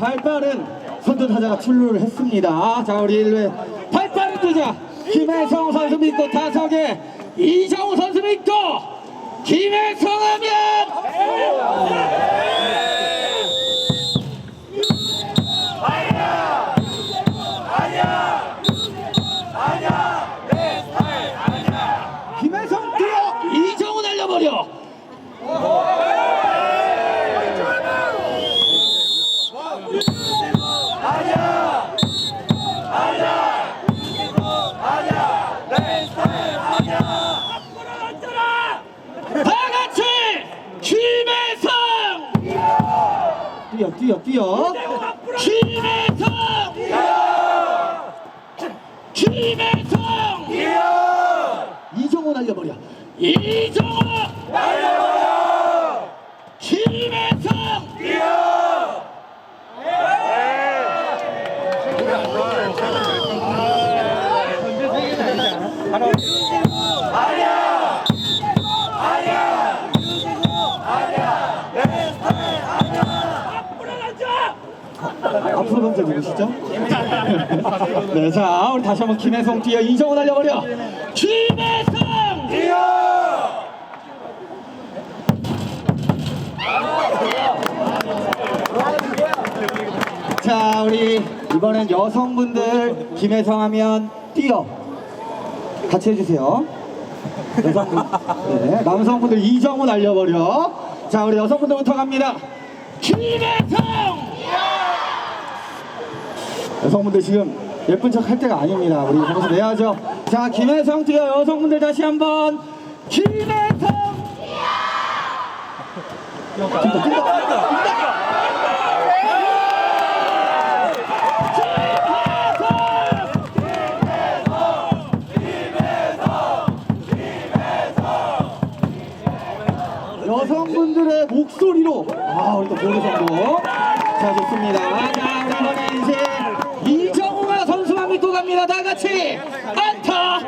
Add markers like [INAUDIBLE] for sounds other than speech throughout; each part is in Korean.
발빠른 선두 타자가 출루를 했습니다. 자, 우리 1회 발빠른 타자 김혜성 선수 믿고 타석에 이정우 선수 믿고 김혜성 하면 김혜성 뛰어 이정우 날려버려 다 같이 김혜성 뛰어 뛰어. 뛰어! 김혜성 김혜성 이정우 날려버려. 이정우 날려버려! 김혜성 앞으로 던져 누구시죠? [LAUGHS] 네, 자, 우리 다시 한번 김혜성 뛰어 이정우 날려버려. 김혜성 뛰어. 자, 우리 이번엔 여성분들 김혜성 하면 뛰어. 같이 해주세요. 여성분, 네, 남성분들 이정우 날려버려. 자, 우리 여성분들부터 갑니다. 김혜성. 여성분들 지금 예쁜 척 할 때가 아닙니다. 우리 점수 내야죠. 자, 김혜성 뛰어 여성분들 다시 한번 김혜성. 뛴다, 뛴다, 뛴다. 여성분들의 목소리로 아 우리 또 보르선도 자 좋습니다 자 우리 이번에 믿고 갑니다. 다 같이. 안타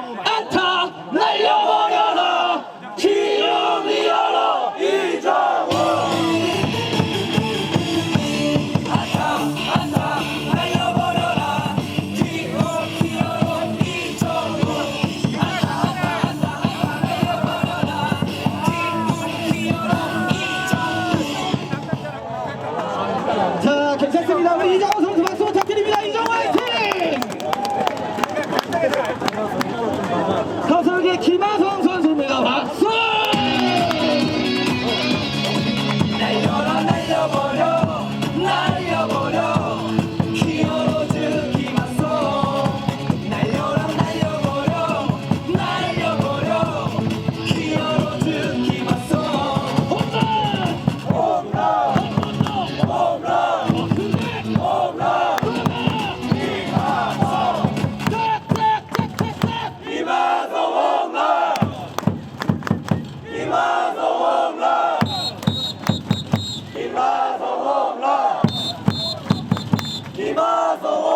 Marvel.